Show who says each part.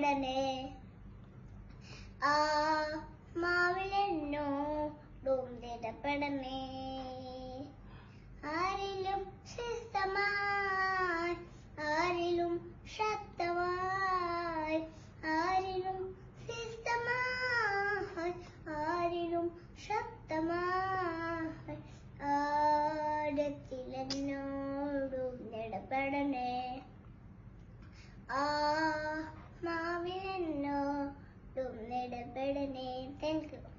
Speaker 1: നിടപെടണേ ആ മാവിലെന്നോടും നിടപെടണേ ആരിലും ശിസ്തമായി ആരിലും ശക്തമായി ആരിലും ശിസ്തമായി ആരിലും ശക്തമായി ആടത്തിലെന്നോടും നിടപെടണേ ആ Thank you.